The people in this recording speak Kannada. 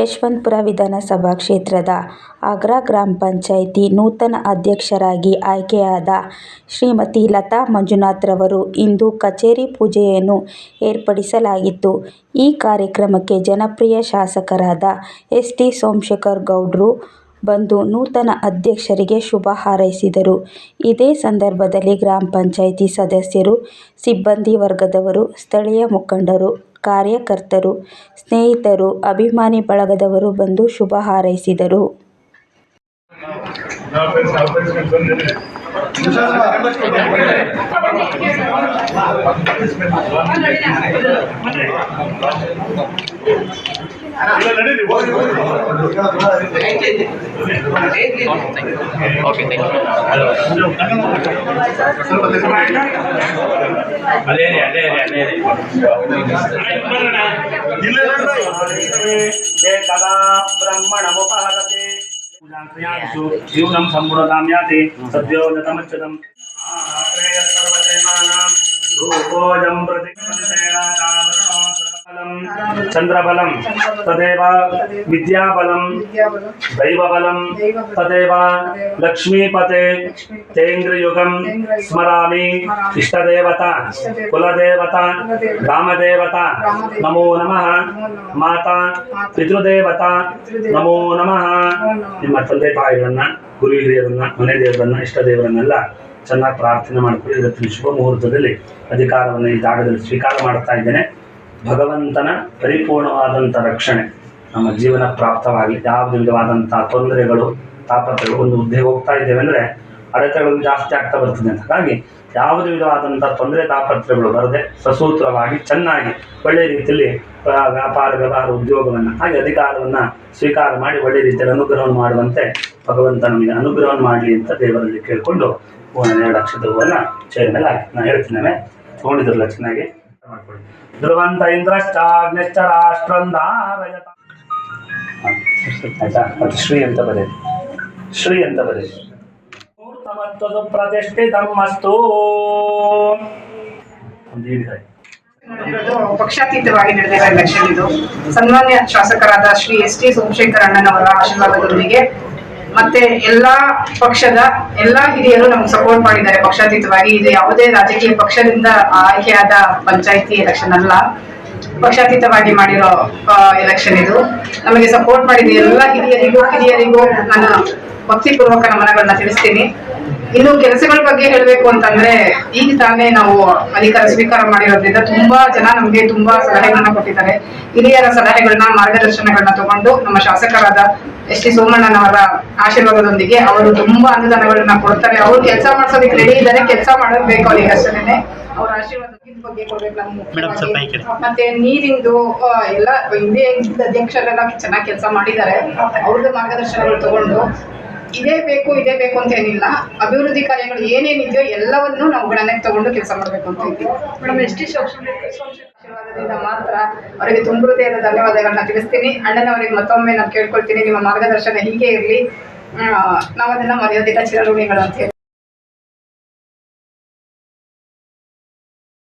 ಯಶವಂತಪುರ ವಿಧಾನಸಭಾ ಕ್ಷೇತ್ರದ ಆಗ್ರಾ ಗ್ರಾಮ ಪಂಚಾಯಿತಿ ನೂತನ ಅಧ್ಯಕ್ಷರಾಗಿ ಆಯ್ಕೆಯಾದ ಶ್ರೀಮತಿ ಲತಾ ಮಂಜುನಾಥ್ರವರು ಇಂದು ಕಚೇರಿ ಪೂಜೆಯನ್ನು ಏರ್ಪಡಿಸಲಾಗಿತ್ತು. ಈ ಕಾರ್ಯಕ್ರಮಕ್ಕೆ ಜನಪ್ರಿಯ ಶಾಸಕರಾದ ಎಸ್. ಟಿ. ಸೋಮಶೇಖರ್ ಗೌಡ್ರು ಬಂದು ನೂತನ ಅಧ್ಯಕ್ಷರಿಗೆ ಶುಭ ಹಾರೈಸಿದರು. ಇದೇ ಸಂದರ್ಭದಲ್ಲಿ ಗ್ರಾಮ ಪಂಚಾಯಿತಿ ಸದಸ್ಯರು, ಸಿಬ್ಬಂದಿ ವರ್ಗದವರು, ಸ್ಥಳೀಯ ಮುಖಂಡರು, ಕಾರ್ಯಕರ್ತರು, ಸ್ನೇಹಿತರು, ಅಭಿಮಾನಿ ಬಳಗದವರು ಬಂದು ಶುಭ ಹಾರೈಸಿದರು. ಓಕೆ ಥ್ಯಾಂಕ್ ಯು ಅದೇ ರೀ ಅದೇ ರೀ ಅದೇ ರೀ ಕದಾ ಬ್ರಹ್ಮಣಮುಪಹರತೆ ಪೂಜಾಂಕ್ರಿಯಾಸು ಜೀವನಂ ಸಂಬುಢಗಾಮ್ಯಾತಿ ಸದ್ಯೋಜತಮಚ್ಯುತಂ ಸರ್ವದೇವಾನಾಂ ರೂಪೋಜಂ ಪ್ರತಿಪಂಚೇನಾಕಾವರಣೋತ್ರಬಲಂ ಚಂದ್ರಬಲಂ ತದೇವ ವಿದ್ಯಾಬಲಂ ದೈವಬಲಂ ತದೇವ ಲಕ್ಷ್ಮೀಪತೆ ತೇಂದ್ರಯುಗಂ ಸ್ಮರಾಮಿ ಇಷ್ಟದೇವತಾ ಕುಲದೇವತಾ ರಾಮದೇವತಾ ನಮೋ ನಮಃ ಮಾತಾ ಪಿತೃದೇವತಾ ನಮೋ ನಮಃ ನಿಮ್ಮ ತಂದೆ ತಾಯಿಗಳನ್ನ ಗುರು ಹಿರಿಯರನ್ನ ಮನೆ ದೇವರನ್ನ ಇಷ್ಟ ದೇವರನ್ನೆಲ್ಲ ಚೆನ್ನಾಗಿ ಪ್ರಾರ್ಥನೆ ಮಾಡಿಕೊಳ್ಳಿ ಇವತ್ತಿನ ಶುಭ ಮುಹೂರ್ತದಲ್ಲಿ ಅಧಿಕಾರವನ್ನು ಈ ಜಾಗದಲ್ಲಿ ಸ್ವೀಕಾರ ಮಾಡ್ತಾ ಇದ್ದೇನೆ. ಭಗವಂತನ ಪರಿಪೂರ್ಣವಾದಂಥ ರಕ್ಷಣೆ ನಮ್ಮ ಜೀವನ ಪ್ರಾಪ್ತವಾಗಿ ಯಾವುದೇ ವಿಧವಾದಂಥ ತೊಂದರೆಗಳು, ತಾಪತ್ರಗಳು, ಒಂದು ಹುದ್ದೆಗೆ ಹೋಗ್ತಾ ಇದ್ದೇವೆ ಅಂದರೆ ಅಡೆತಗಳು ಜಾಸ್ತಿ ಆಗ್ತಾ ಬರ್ತದೆ ಅಂತ. ಹಾಗಾಗಿ ಯಾವುದೇ ವಿಧವಾದಂಥ ತೊಂದರೆ, ತಾಪತ್ರಗಳು ಬರದೆ ಸಸೂತ್ರವಾಗಿ ಚೆನ್ನಾಗಿ ಒಳ್ಳೆಯ ರೀತಿಯಲ್ಲಿ ವ್ಯಾಪಾರ, ವ್ಯವಹಾರ, ಉದ್ಯೋಗವನ್ನು ಹಾಗೆ ಅಧಿಕಾರವನ್ನು ಸ್ವೀಕಾರ ಮಾಡಿ ಒಳ್ಳೆಯ ರೀತಿಯಲ್ಲಿ ಅನುಗ್ರಹವನ್ನು ಮಾಡುವಂತೆ ಭಗವಂತ ನಮಗೆ ಅನುಗ್ರಹವನ್ನು ಮಾಡಲಿ ಅಂತ ದೇವರಲ್ಲಿ ಕೇಳಿಕೊಂಡು ಎರಡು ಅಕ್ಷರದ ಹೂವನ್ನು ಚೇರ್ ಮೇಲೆ ಹಾಕಿ. ನಾನು ಹೇಳ್ತೀನಿ ತೊಗೊಂಡಿದ್ರಲ್ಲ ಚೆನ್ನಾಗಿ. ಮಾಡ್ಕೊಳ್ಳಿ ಧ್ರುವಂತ ಇಂದ್ರಶ್ಚಾಗ್ನಿಶ್ಚ ರಾಷ್ಟ್ರಂದಾರಯತ ಆಯ್ತಾ? ಮತ್ತು ಶ್ರೀ ಅಂತ ಬರೆಯಿರಿ ಶ್ರೀ ಅಂತ ಬರೆಯಿರಿ ಮುಹೂರ್ತಮತ್ವದು ಪ್ರತಿಷ್ಠಿತಮಸ್ತು ಒಂದು ಹೇಳಿದೆ ನಡೆದಿರೋದು ಪಕ್ಷಾತೀತವಾಗಿ ನಡೆದಿರುವ ಎಲೆಕ್ಷನ್ ಇದು. ಸನ್ಮಾನ್ಯ ಶಾಸಕರಾದ ಶ್ರೀ ಎಸ್ ಟಿ ಸೋಮಶೇಖರ್ ಅಣ್ಣನವರ ಆಶೀರ್ವಾದದೊಂದಿಗೆ ಮತ್ತೆ ಎಲ್ಲಾ ಪಕ್ಷದ ಎಲ್ಲಾ ಹಿರಿಯರು ನಮ್ಗೆ ಸಪೋರ್ಟ್ ಮಾಡಿದ್ದಾರೆ ಪಕ್ಷಾತೀತವಾಗಿ. ಇದು ಯಾವುದೇ ರಾಜಕೀಯ ಪಕ್ಷದಿಂದ ಆಯ್ಕೆಯಾದ ಪಂಚಾಯಿತಿ ಎಲೆಕ್ಷನ್ ಅಲ್ಲ. ಪಕ್ಷಾತೀತವಾಗಿ ಮಾಡಿರೋ ಎಲೆಕ್ಷನ್ ಇದು. ನಮಗೆ ಸಪೋರ್ಟ್ ಮಾಡಿದ ಎಲ್ಲ ಹಿರಿಯರಿಗೂ ಹಿರಿಯರಿಗೂ ನಾನು ಭಕ್ತಿಪೂರ್ವಕ ನಮನಗಳನ್ನ ತಿಳಿಸ್ತೀನಿ. ಇನ್ನು ಕೆಲಸಗಳ ಬಗ್ಗೆ ಹೇಳಬೇಕು ಅಂತಂದ್ರೆ ಈಗ ತಾನೇ ನಾವು ಅಧಿಕಾರ ಸ್ವೀಕಾರ ಮಾಡಿರೋದ್ರಿಂದ ತುಂಬಾ ಜನ ನಮ್ಗೆ ತುಂಬಾ ಸಲಹೆಗಳನ್ನ ಕೊಟ್ಟಿದ್ದಾರೆ. ಹಿರಿಯರ ಸಲಹೆಗಳನ್ನ ಮಾರ್ಗದರ್ಶನಗಳನ್ನ ತಗೊಂಡು ನಮ್ಮ ಶಾಸಕರಾದ ಎಸ್ ಟಿ ಸೋಮಣ್ಣನವರ ಆಶೀರ್ವಾದದೊಂದಿಗೆ ಅವರು ತುಂಬಾ ಅನುದಾನಗಳನ್ನ ಕೊಡ್ತಾರೆ. ಅವರು ಕೆಲಸ ಮಾಡಿಸೋದಕ್ಕೆ ರೆಡಿ ಇದ್ದಾರೆ ಕೆಲಸ ಮಾಡಬೇಕು ಅವರಿಗೆ ಅಷ್ಟೇನೆ. ಅವ್ರ ಆಶೀರ್ವಾದ ಬಗ್ಗೆ ಕೊಡ್ಬೇಕು. ಮತ್ತೆ ನೀರಿಂದು ಎಲ್ಲ ಹಿಂದೆ ಅಧ್ಯಕ್ಷರೆಲ್ಲ ಚೆನ್ನಾಗಿ ಕೆಲಸ ಮಾಡಿದ್ದಾರೆ. ಅವ್ರದ್ದು ಮಾರ್ಗದರ್ಶನಗಳು ತಗೊಂಡು ಇದೇ ಬೇಕು ಇದೇ ಬೇಕು ಅಂತ ಏನಿಲ್ಲ. ಅಭಿವೃದ್ಧಿ ಕಾರ್ಯಗಳು ಏನೇನಿದೆಯೋ ಎಲ್ಲವನ್ನೂ ನಾವು ಗಣನೆಗೆ ತಗೊಂಡು ಕೆಲಸ ಮಾಡಬೇಕು ಅಂತ ಇದ್ದೀವಿ. ಮೇಡಮ್ ಎಸ್ ಟಿ ಆಶೀರ್ವಾದದಿಂದ ಮಾತ್ರ ಅವರಿಗೆ ತುಂಬ ಹೃದಯದ ಧನ್ಯವಾದಗಳನ್ನ ತಿಳಿಸ್ತೀನಿ. ಅಣ್ಣನವರಿಗೆ ಮತ್ತೊಮ್ಮೆ ನಾನು ಕೇಳ್ಕೊಳ್ತೀನಿ ನಿಮ್ಮ ಮಾರ್ಗದರ್ಶನ ಹೀಗೆ ಇರಲಿ. ನಾವು ಅದನ್ನ ಮರ್ಯಾದಿತ ಚಿರಋಣಿಗಳು ಅಂತ ಹೇಳಿ.